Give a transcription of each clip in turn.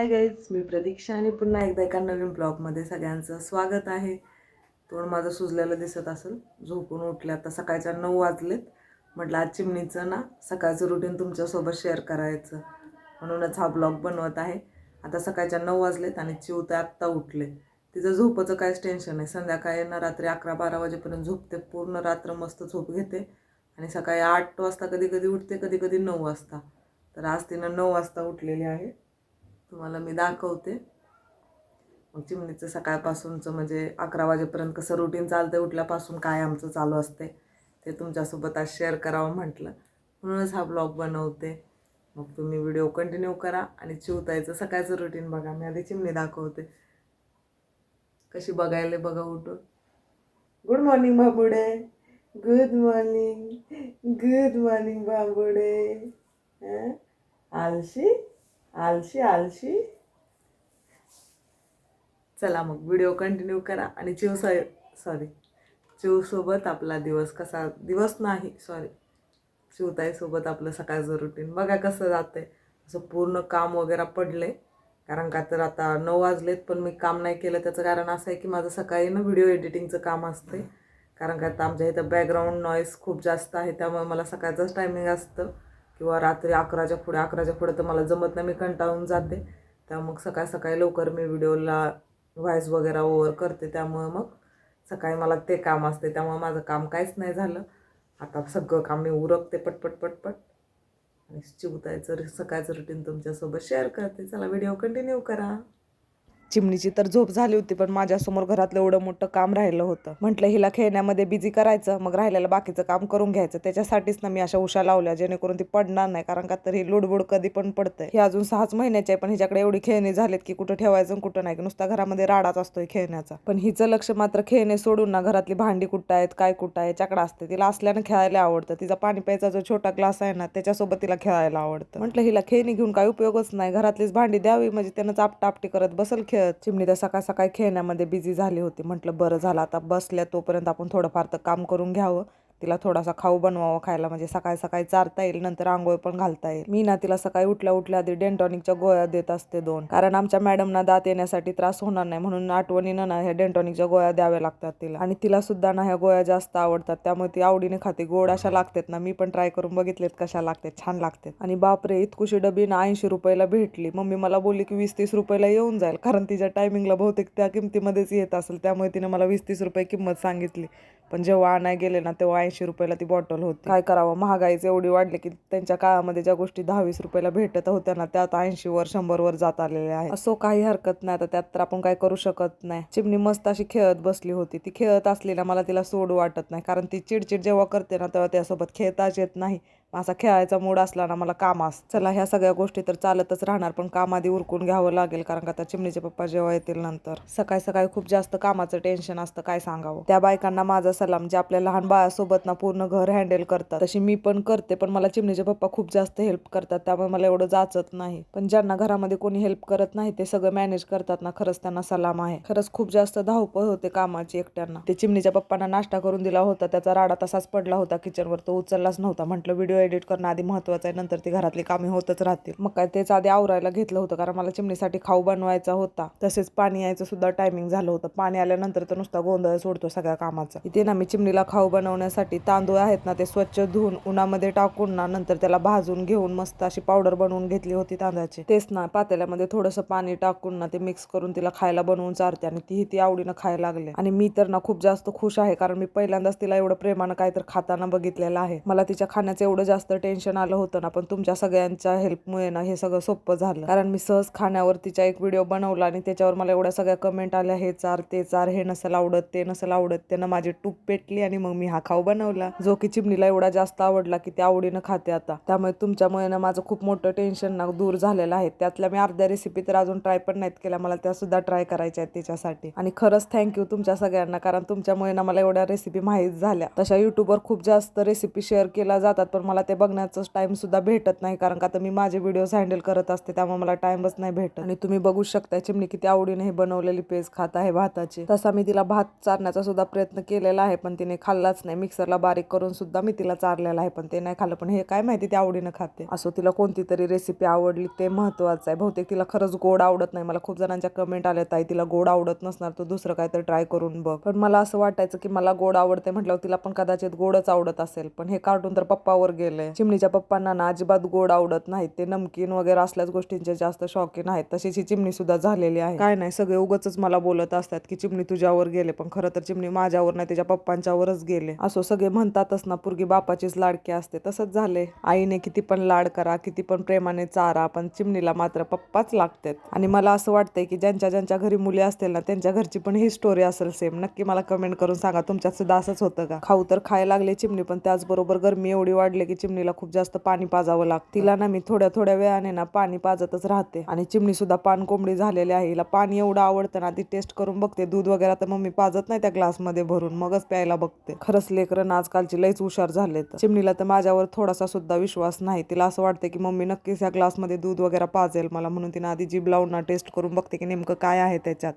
Hi guys मी प्रतीक्षा आणि पुन्हा एकदा एका नवीन ब्लॉगमध्ये सगळ्यांचं स्वागत आहे. तोंड माझं सुजलेलं दिसत असेल. झोपून उठले आता सकाळच्या नऊ वाजलेत. म्हटलं आज चिमणीचं ना सकाळचं रुटीन तुमच्यासोबत शेअर करायचं. म्हणूनच हा ब्लॉग बनवत आहे. आता सकाळच्या नऊ वाजलेत आणि चिव तर आत्ता उठले. तिचं झोपाचं काहीच टेन्शन नाही. संध्याकाळी ना रात्री अकरा बारा वाजेपर्यंत झोपते. पूर्ण रात्र मस्त झोप घेते. आणि सकाळी आठ वाजता कधी कधी उठते कधी कधी नऊ वाजता. तर आज तिनं नऊ वाजता उठलेली आहे. तुम्हाला मी दाखवते. मग चिमणीचं सकाळपासूनचं म्हणजे अकरा वाजेपर्यंत कसं रुटीन चालतं उठल्यापासून काय आमचं चालू असते ते तुमच्यासोबत आज शेअर करावं म्हटलं. म्हणूनच हा ब्लॉग बनवते. मग तुम्ही व्हिडिओ कंटिन्यू करा आणि चिवतायचं सकाळचं रुटीन बघा. मी आधी चिमणी दाखवते. कशी बघायला बघा उठून. गुड मॉर्निंग बाबुडे. गुड मॉर्निंग गुड मॉर्निंग बाबुडे. आलशी? आलशी आलशी. चला मग व्हिडिओ कंटिन्यू करा. आणि चिव सॉरी चिवसोबत आपला दिवस कसा दिवस नाही सॉरी. शिवताईसोबत आपलं सकाळचं रुटीन बघा कसं जातंय. असं पूर्ण काम वगैरे पडले कारण का तर आता नऊ वाजलेत पण मी काम नाही केलं. त्याचं कारण असं आहे की माझं सकाळी ना व्हिडिओ एडिटिंगचं काम असते कारण का आता आमच्या इथं बॅकग्राऊंड नॉईस खूप जास्त आहे. त्यामुळे मला सकाळचंच टायमिंग असतं. किंवा रात्री अकराच्या पुढे अकराच्या पुढे तर मला जमत नाही मी कंटाळून जाते. त्या मग सकाळ सकाळी लवकर मी व्हिडिओला व्हॉईस वगैरे ओवर करते. त्यामुळं मग सकाळी मला ते काम असते. त्यामुळे माझं काम काहीच नाही झालं. आता सगळं काम मी उरकते पटपट पटपट. आणि चिवतायचं सकाळचं रुटीन तुमच्यासोबत शेअर करते. चला व्हिडिओ कंटिन्यू करा. चिमणीची तर झोप झाली होती पण माझ्यासमोर घरातलं एवढं मोठं काम राहिलं होतं. म्हटलं हिला खेळण्यामध्ये बिझी करायचं मग राहिलेलं बाकीचं काम करून घ्यायचं. त्याच्यासाठीच ना मी अशा उशा लावल्या जेणेकरून ती पडणार नाही कारण का तर ही लुडबुड कधी पण पडतंय. ही अजून सहाच महिन्याची आहे पण हिच्याकडे एवढी खेळणी झालीत की कुठं ठेवायचं कुठं नाही नुसता घरामध्ये राडाच असतोय खेळण्याचा. पण हिचं लक्ष मात्र खेळणे सोडून ना घरातली भांडी कुठं आहेत काय कुठं आहे याच्याकडे असते तिला असल्यानं खेळायला आवडतं. तिचा पाणी प्यायचा जो छोटा ग्लास आहे ना त्याच्यासोबत तिला खेळायला आवडतं. म्हटलं हिला खेळणी घेऊन काय उपयोगच नाही. घरातलीच भांडी द्यावी म्हणजे त्यानं चापटापटी करत बसल खेळ चिमणी तर सकाळ सकाळी खेळण्यामध्ये बिझी झाली होती. म्हटलं बरं झालं आता बसल्या तोपर्यंत आपण थोडंफार तर काम करून घ्यावं. तिला थोडासा खाऊ बनवावं खायला म्हणजे सकाळी सकाळी चारता येईल नंतर आंघोळ पण घालता येईल. मी ना तिला सकाळी उठल्या उठल्या आधी डेंटॉनिकच्या गोळ्या देत असते दोन. कारण आमच्या मॅडमना दात येण्यासाठी त्रास होणार नाही म्हणून आठवणीनं ना ह्या डेंटॉनिकच्या गोळ्या द्याव्या लागतात तिला. आणि तिला सुद्धा ना ह्या गोळ्या जास्त आवडतात त्यामुळे ती आवडीने खाते. गोड अशा लागतात ना मी पण ट्राय करून बघितलेत कशा लागतात छान लागतात. आणि बापरे इतकुशी डबी ना ऐंशी रुपयाला भेटली. मम्मी मला बोलली की वीस तीस रुपयाला येऊन जाईल कारण तिच्या टायमिंगला बहुतेक त्या किमतीमध्येच येत असेल त्यामुळे तिने मला वीस तीस रुपये किंमत सांगितली. पण जेव्हा आणाय गेले ना तेव्हा ऐंशी रुपयाला ती बॉटल होती. काय करावं? महागाईच एवढी वाढली की त्यांच्या काळामध्ये ज्या गोष्टी दहा वीस रुपयाला भेटत होत्या ना त्या आता ऐंशी वर शंभर वर जात आलेल्या आहे असो काही हरकत नाही आता त्यात तर आपण काय करू शकत नाही. चिमणी मस्त अशी खेळत बसली होती. ती खेळत असली ना मला तिला सोड वाटत नाही. कारण ती चिडचिड जेव्हा करते ना तेव्हा त्यासोबत खेळताच येत नाही. असा खेळायचा मूड असला ना मला काम अस चला ह्या सगळ्या गोष्टी तर चालतच राहणार पण काम आधी उरकून घ्यावं लागेल कारण का आता चिमणीचे पप्पा जेव्हा येतील नंतर. सकाळी सकाळी खूप जास्त कामाचं टेन्शन असतं काय सांगावं? त्या बायकांना माझा सलाम जे आपल्या लहान बाळासोबत ना पूर्ण घर हँडल करतात. तशी मी पण करते पण मला चिमणीचे पप्पा खूप जास्त हेल्प करतात त्यामुळे मला एवढं जाचत नाही. पण ज्यांना घरामध्ये कोणी हेल्प करत नाही ते सगळं मॅनेज करतात ना खरंच त्यांना सलाम आहे. खरंच खूप जास्त धावपळ होते कामाची एकट्यांना. ते चिमणीच्या पप्पांना नाश्ता करून दिला होता त्याचा राडा तसाच पडला होता किचनवर तो उचललाच नव्हता म्हटलं व्हिडिओ एडिट करणं आधी महत्त्वाचं आहे नंतर ती घरातली कामे होतच राहतील. मग काय तेच आधी आवरायला घेतलं होतं कारण मला चिमणीसाठी खाऊ बनवायचा होता. तसेच पाणी यायचं सुद्धा टायमिंग झालं होतं. पाणी आल्यानंतर तर नुसता गोंधळ सोडतो सगळ्या कामाचा. इथे ना मी चिमणीला खाऊ बनवण्यासाठी तांदूळ आहेत ना ते स्वच्छ धुवून उन्हामध्ये टाकून ना नंतर त्याला भाजून घेऊन मस्त अशी पावडर बनवून घेतली होती तांदळाची. तेच ना पातेल्यामध्ये थोडंसं पाणी टाकून ना ते मिक्स करून तिला खायला बनवून चारते आणि तीही ती आवडीनं खायला लागले. आणि मी तर ना खूप जास्त खुश आहे कारण मी पहिल्यांदाच तिला एवढं प्रेमानं काय तर खाताना बघितलेलं आहे. मला तिच्या खाण्याचं एवढं जास्त टेन्शन आलं होतं ना पण तुमच्या सगळ्यांच्या हेल्पमुळे ना हे सगळं सोपं झालं. कारण मी सहज खाण्यावर तिचा एक व्हिडिओ बनवला आणि त्याच्यावर मला एवढ्या सगळ्या कमेंट आल्या हे चार ते चार हे नसेल आवडत ते नसेल आवडत त्यानं माझी टूप पेटली आणि मग मी हा खाऊ बनवला. जो की चिमणीला एवढा जास्त आवडला की ती आवडीनं खाते आता. त्यामुळे तुमच्यामुळे ना माझं खूप मोठं टेन्शन ना दूर झालेलं आहे. त्यातल्या मी अर्ध्या रेसिपी तर अजून ट्राय पण नाहीत केल्या मला त्या सुद्धा ट्राय करायच्या आहेत त्याच्यासाठी. आणि खरंच थँक्यू तुमच्या सगळ्यांना कारण तुमच्यामुळे ना मला एवढ्या रेसिपी माहीत झाल्या. तशा युट्यूबवर खूप जास्त रेसिपी शेअर केल्या जातात पण मला मला ते बघण्याचं टाइम सुद्धा भेटत नाही कारण का आता मी माझे व्हिडिओज हँडल करत असते त्यामुळे मला टाइमच नाही भेटत. आणि तुम्ही बघू शकता चिमणी किती आवडीने हे बनवलेली पेज खात आहे भाताची. तसा मी तिला भात चारण्याचा सुद्धा प्रयत्न केलेला आहे पण तिने खाल्लाच नाही. मिक्सरला बारीक करून सुद्धा मी तिला चारलेला आहे पण ते नाही खाल्लं. पण हे काय माहिती ते आवडीनं खाते. असो तिला कोणती तरी रेसिपी आवडली ते महत्वाचं आहे. बहुतेक तिला खरंच गोड आवडत नाही. मला खूप जणांच्या कमेंट आल्या ताई तिला गोड आवडत नसणार तर दुसरं काय तर ट्राय करून बघ. पण मला असं वाटायचं की मला गोड आवडते म्हटल्यावर तिला पण कदाचित गोडच आवडत असेल. पण हे कार्टून तर पप्पावर गेलं. चिमणीच्या पप्पांना ना अजिबात गोड आवडत नाहीत ते नमकीन वगैरे असल्याच गोष्टींचे जास्त शौकीन आहेत. तशीच ही चिमणी सुद्धा झालेली आहे. काय नाही सगळे उगच मला बोलत असतात की चिमणी तुझ्यावर गेले पण खरं तर चिमणी माझ्यावर नाही तिच्या पप्पांच्यावरच गेले. असो सगळे म्हणतातच ना पुरगी बापाचीच लाडकी असते. तसंच झाले आईने किती पण लाड करा किती पण प्रेमाने चारा पण चिमणीला मात्र पप्पाच लागतात. आणि मला असं वाटतंय की ज्यांच्या ज्यांच्या घरी मुली असतील ना त्यांच्या घरची पण ही स्टोरी असेल सेम नक्की मला कमेंट करून सांगा तुमच्यात सुद्धा असंच होतं का? खाऊ तर खायला लागले चिमणी पण त्याचबरोबर गरमी एवढी वाढली की चिमणीला खूप जास्त पाणी पाजावं लागतं. तिला ना मी थोड्या थोड्या वेळाने ना पाणी पाजतच राहते. आणि चिमणी सुद्धा पान कोंबडी झालेली आहे. हिला पाणी एवढं आवडतं ना ती टेस्ट करून बघते. दूध वगैरे तर मम्मी पाजत नाही त्या ग्लासमध्ये भरून. मगच प्यायला बघते. खरंच लेकरं आजकालची लईच हुशार झालेत. चिमणीला तर माझ्यावर थोडासा सुद्धा विश्वास नाही. तिला असं वाटतं की मम्मी नक्कीच या ग्लासमध्ये दूध वगैरे पाजेल मला. म्हणून तिने आधी जीभ लावून ना टेस्ट करून बघते की नेमकं काय आहे त्याच्यात.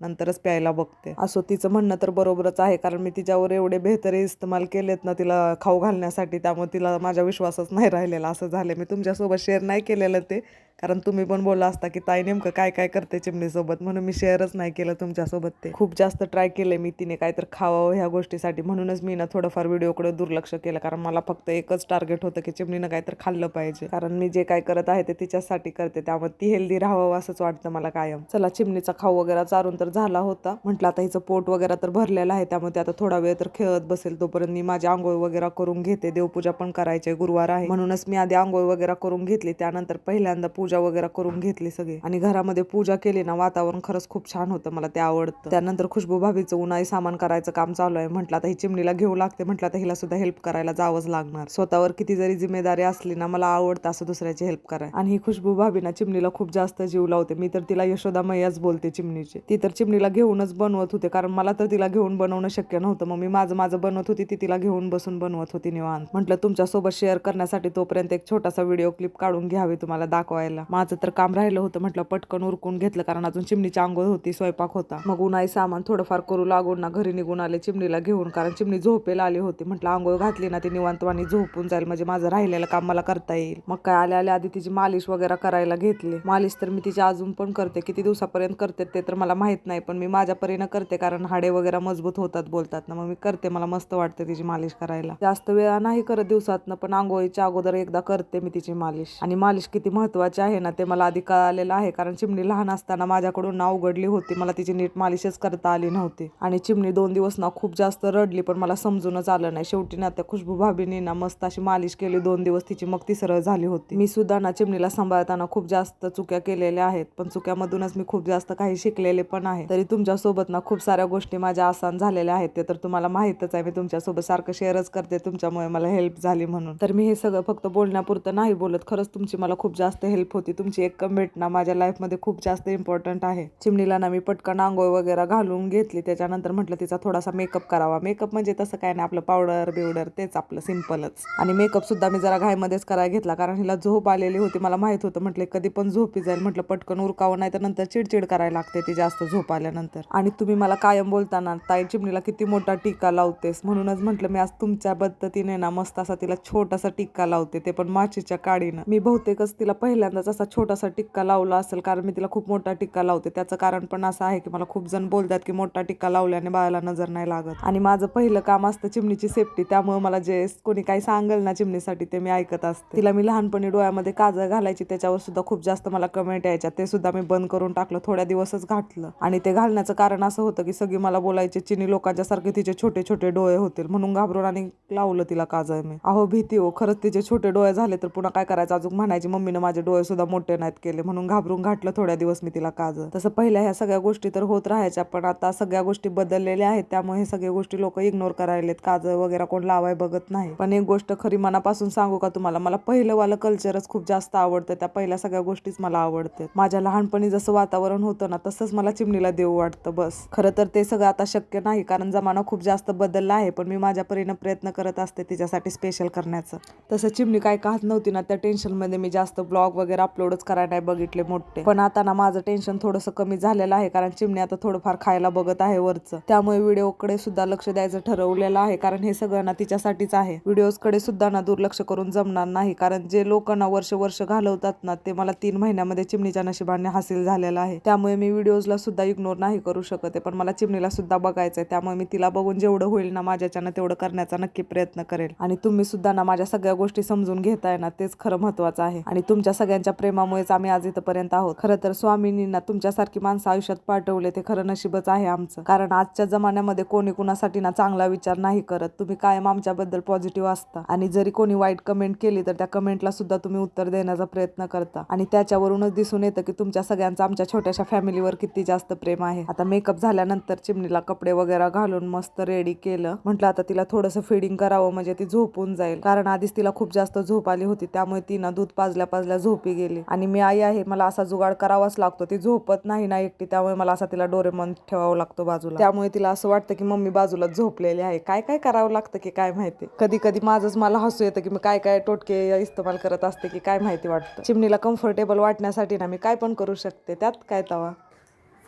नंतरच प्यायला बघते. असो तिचं म्हणणं तर बरोबरच आहे. कारण मी तिच्यावर एवढे बेहतरी इस्तेमाल केलेत ना तिला खाऊ घालण्यासाठी त्यामुळे तिला माझा विश्वासच नाही राहिलेला. असं झालं. मी तुमच्यासोबत शेअर नाही केलेलं ते. कारण तुम्ही पण बोलला असता की ताई नेमकं काय काय करते चिमणीसोबत? म्हणून मी शेअरच नाही केलं तुमच्यासोबत ते. खूप जास्त ट्राय केले मी तिने काय तर खावावं ह्या गोष्टीसाठी. म्हणूनच मी ना थोडंफार व्हिडिओकडे दुर्लक्ष केलं. कारण मला फक्त एकच टार्गेट होतं की चिमणीनं काय तर खाल्लं पाहिजे. कारण मी जे काय करत आहे ते तिच्यासाठी करते. त्यामुळे ती हेल्दी राहावं असंच वाटतं मला कायम. चला चिमणीचा खाऊ वगैरे चारून तर झाला होता. म्हटलं आता हिचं पोट वगैरे तर भरलेलं आहे त्यामुळे ते आता थोडा वेळ तर खेळत बसेल तोपर्यंत मी माझी आंघोळ वगैरे करून घेते. देवपूजा पण करायची गुरुवार आहे. म्हणूनच मी आधी आंघोळ वगैरे करून घेतली त्यानंतर पहिल्यांदा पूजा वगैरे करून घेतली सगळी. आणि घरामध्ये पूजा केली ना वातावरण खरंच खूप छान होतं मला ते आवडतं. त्यानंतर खुशबू भाभीचं उन्हाळी सामान करायचं काम चालू आहे. म्हटलं आता ही चिमणीला घेऊ लागते म्हटलं आता हिला सुद्धा हेल्प करायला जावंच लागणार. स्वतःवर किती जरी जिम्मेदारी असली ना मला आवडतं असं दुसऱ्याची हेल्प करायला. आणि ही खुशबू भाभी ना चिमणीला खूप जास्त जीव लावते. मी तर तिला यशोदा मैयाच बोलते चिमणीची. ती तर चिमणीला घेऊनच बनवत होते कारण मला तर तिला घेऊन बनवणं शक्य नव्हतं. मग मी माझं माझं बनवत होती ती तिला घेऊन बसून बनवत होती निवांत. म्हटलं तुमच्यासोबत शेअर करण्यासाठी तोपर्यंत एक छोटासा व्हिडिओ क्लिप काढून घ्यावी तुम्हाला दाखवायला. माझं तर काम राहिलं होतं म्हटलं पटकन उरकून घेतलं कारण अजून चिमणीची आंघोळ होती स्वयंपाक होता. मग उन्हाळी सामान थोडंफार करू लागून ना घरी निघून आले चिमणीला घेऊन कारण चिमणी झोपेला आली होती. म्हटलं आंघोळ घातली ना ती निवांतवाणी झोपून जाईल म्हणजे माझं राहिलेलं काम मला करता येईल. मग काय आल्या आल्या आधी तिची मालिश वगैरे करायला घेतली. मालिश तर मी तिची अजून पण करते किती दिवसापर्यंत करते ते तर मला माहीत नाही पण मी माझ्या परीनं करते कारण हाडे वगैरे मजबूत होतात बोलतात ना मग मी करते मला मस्त वाटते तिची मालिश करायला. जास्त वेळा नाही करत दिवसातनं पण आंघोळीच्या अगोदर एकदा करते मी तिची मालिश. आणि मालिश किती महत्वाची आहे ना ते मला आधी कळालेलं आहे कारण चिमणी लहान असताना माझ्याकडून ना उघडली होती मला तिची नीट मालिशच करता आली नव्हती. आणि चिमणी दोन दिवस ना खूप जास्त रडली पण मला समजूनच आलं नाही. शेवटी ना त्या खुशबू भाभीनी ना मस्त अशी मालिश केली दोन दिवस तिची मग ती सरळ झाली होती. मी सुद्धा ना चिमणीला सांभाळताना खूप जास्त चुक्या केलेल्या आहेत पण चुक्यामधूनच मी खूप जास्त काही शिकलेले पण आहे. तरी तुमच्यासोबत ना खूप साऱ्या गोष्टी माझ्या आसान झालेल्या आहेत ते तर तुम्हाला माहीतच आहे. मी तुमच्यासोबत सारखं शेअरच करते तुमच्यामुळे मला हेल्प झाली म्हणून. तर मी हे सगळं फक्त बोलण्यापुरतं नाही बोलत खरंच तुमची मला खूप जास्त हेल्प होती. तुमची एक कमेंट ना माझ्या लाईफमध्ये खूप जास्त इम्पॉर्टंट आहे. चिमणीला ना मी पटकन आंघोळ वगैरे घालून घेतली. त्याच्यानंतर म्हटलं तिचा थोडासा मेकअप करावा. मेकअप म्हणजे तसं काय नाही आपलं पावडर बिवडर तेच आपलं सिम्पलच आणि मेकअप सुद्धा मी जरा घाईमध्येच करायला घेतला कारण हिला झोप आलेली होती. मला माहीत होतं म्हटलं कधी पण झोपी जाईल. म्हटलं पटकन उरकावं नाही तर नंतर चिडचिड करायला लागते ती जास्त झोप. आल्यानंतर. आणि तुम्ही मला कायम बोलताना ताई चिमणीला किती मोठा टिक्का लावतेस. म्हणूनच म्हटलं मी आज तुमच्या पद्धतीने ना मस्त असा तिला छोटासा टिक्का लावते ते पण माचीच्या काडीनं. मी बहुतेकच तिला पहिल्यांदाच असा छोटासा टिक्का लावला असेल कारण मी तिला खूप मोठा टिक्का लावते. त्याचं कारण पण असं आहे की मला खूप जण बोलतात की मोठा टिक्का लावल्याने बाळाला नजर नाही लागत. आणि माझं पहिलं काम असतं चिमणीची सेफ्टी त्यामुळे मला जे कोणी काही सांगेल ना चिमणीसाठी ते मी ऐकत असते. तिला मी लहानपणी डोळ्यामध्ये काजळ घालायची त्याच्यावर सुद्धा खूप जास्त मला कमेंट यायच्या. ते सुद्धा मी बंद करून टाकलं थोड्या दिवसच घातलं. आणि ते घालण्याचं कारण असं होतं की सगळी मला बोलायचे चिनी लोकांच्यासारखे तिचे छोटे छोटे डोळे होतील. म्हणून घाबरून आणि लावलं तिला काजळ मी. अहो भीती हो खरंच तिचे छोटे डोळे झाले तर पुन्हा काय करायचं? अजून म्हणायची मम्मीनं माझे डोळे सुद्धा मोठे नाहीत केले. म्हणून घाबरून घातलं थोड्या दिवस मी तिला काजळ. तसं पहिल्या ह्या सगळ्या गोष्टी तर होत राहायच्या पण आता सगळ्या गोष्टी बदललेल्या आहेत. त्यामुळे हे सगळ्या गोष्टी लोक इग्नोर करायलेत काजळ वगैरे कोण लावाय बघत नाही. पण एक गोष्ट खरी मनापासून सांगू का तुम्हाला? मला पहिलं वालं कल्चरच खूप जास्त आवडतं. त्या पहिल्या सगळ्या गोष्टीच मला आवडतात. माझ्या लहानपणी जसं वातावरण होतं ना तसंच मला चिमणी कोणीला देऊ वाटतं बस. खरं तर ते सगळं आता शक्य नाही कारण जमाना खूप जास्त बदलला आहे पण मी माझ्या परीनं प्रयत्न करत असते तिच्यासाठी स्पेशल करण्याचं. तसं चिमणी काय काहत नव्हती ना त्या टेन्शनमध्ये मी जास्त ब्लॉग वगैरे अपलोडच करायला नाही बघितले मोठे. पण आता ना माझं टेन्शन थोडंसं कमी झालेलं आहे कारण चिमणी आता थोडंफार खायला बघत आहे वरचं. त्यामुळे व्हिडिओकडे सुद्धा लक्ष द्यायचं ठरवलेलं आहे कारण हे सगळं ना तिच्यासाठीच आहे. व्हिडिओजकडे सुद्धा ना दुर्लक्ष करून जमणार नाही कारण जे लोक ना वर्ष वर्ष घालवतात ना ते मला तीन महिन्यामध्ये चिमणीच्या नशिबाने हासिल झालेलं आहे. त्यामुळे मी व्हिडिओजला सुद्धा इग्नोर नाही करू शकत आहे. पण मला चिमणीला सुद्धा बघायचं आहे त्यामुळे मी तिला बघून जेवढं होईल ना माझ्याच्यानं तेवढं करण्याचा नक्की प्रयत्न करेल. आणि तुम्ही सुद्धा ना माझ्या सगळ्या गोष्टी समजून घेताय ना तेच खरं महत्वाचं आहे. आणि तुमच्या सगळ्यांच्या प्रेमामुळेच आम्ही आज इथपर्यंत आहोत. खरं तर स्वामींनी तुमच्यासारखी माणसं आयुष्यात पाठवले ते खरं नशीबच आहे आमचं. कारण आजच्या जमान्यामध्ये कोणी कुणासाठी ना चांगला विचार नाही करत. तुम्ही कायम आमच्याबद्दल पॉझिटिव्ह असता. आणि जरी कोणी वाईट कमेंट केली तर त्या कमेंटला सुद्धा तुम्ही उत्तर देण्याचा प्रयत्न करता. आणि त्याच्यावरूनच दिसून येतं की तुमच्या सगळ्यांचं आमच्या छोट्याशा फॅमिलीवर किती जास्त प्रेम आहे. आता मेकअप झाल्यानंतर चिमणीला कपडे वगैरे घालून मस्त रेडी केलं. म्हटलं आता तिला थोडंसं फिडिंग करावं म्हणजे ती झोपून जाईल. कारण आधीच तिला खूप जास्त झोप आली होती त्यामुळे तिनं दूध पाजल्या पाजल्या झोपी गेली. आणि मी आई आहे मला असा जुगाड करावाच लागतो. ती झोपत नाही ना एकटी त्यामुळे मला असा तिला डोरेमन ठेवावं लागतो बाजूला. त्यामुळे तिला असं वाटतं की मम्मी बाजूला झोपलेली आहे. काय काय करावं लागतं की काय माहिती? कधी कधी माझंच मला हसू येतं की मी काय काय टोटके इस्तेमाल करत असते की काय माहिती वाटतं. चिमणीला कम्फर्टेबल वाटण्यासाठी ना मी काय पण करू शकते. त्यात काय तवा?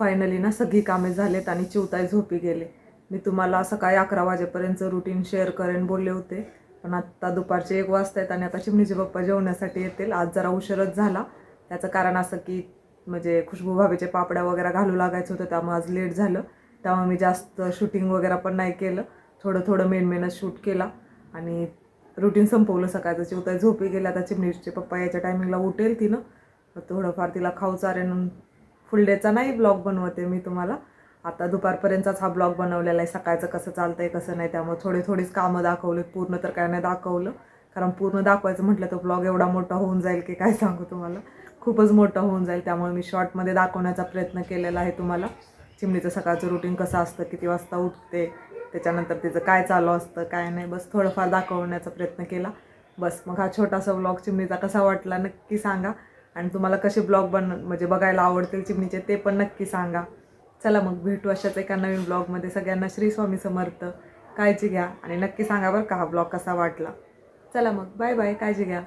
फायनली ना सगळी कामे झालेत आणि चिवताई झोपी गेले. मी तुम्हाला सकाळी अकरा वाजेपर्यंत रुटीन शेअर करेन बोलले होते. पण आत्ता दुपारचे एक वाजता आहेत आणि आता चिमणीचे पप्पा जेवण्यासाठी येतील. आज जरा उशीरच झाला. त्याचं कारण असं की म्हणजे खुशबू भाभीचे पापड्या वगैरे घालू लागायचं होतं त्यामुळे आज लेट झालं. त्यामुळे मी जास्त शूटिंग वगैरे पण नाही केलं. थोडं थोडं मेन मेनच शूट केला. आणि रुटीन संपवलं सकाळचं. चिवताई झोपी गेल्या आता चिमणीचे पप्पा याच्या टायमिंगला उठेल तिनं. थोडंफार तिला खाऊ चारेन फुल डेचा नाही ब्लॉग बनवते मी तुम्हाला. आता दुपारपर्यंतच हा ब्लॉग बनवलेला आहे. सकाळचं कसं चालतंय कसं नाही त्यामुळे थोडी थोडीच कामं दाखवली पूर्ण तर काय नाही दाखवलं. कारण पूर्ण दाखवायचं म्हटलं तर ब्लॉग एवढा मोठा होऊन जाईल की काय सांगू तुम्हाला. खूपच मोठा होऊन जाईल. त्यामुळे मी शॉर्टमध्ये दाखवण्याचा प्रयत्न केलेला आहे तुम्हाला. चिमणीचं सकाळचं रुटीन कसं असतं किती वाजता उठते त्याच्यानंतर तिचं काय चालू असतं काय नाही बस थोडंफार दाखवण्याचा प्रयत्न केला. बस मग हा छोटासा ब्लॉग चिमणीचा कसा वाटला नक्की सांगा. आणि तुम्हाला कसे ब्लॉग बन म्हणजे बघायला आवडतील चिमणीचे ते पण नक्की सांगा. चला मग भेटू अशाच एका नवीन ब्लॉगमध्ये. सगळ्यांना श्री स्वामी समर्थ. काळजी घ्या आणि नक्की सांगा बरं का हा ब्लॉग कसा वाटला. चला मग. Bye bye. काळजी घ्या.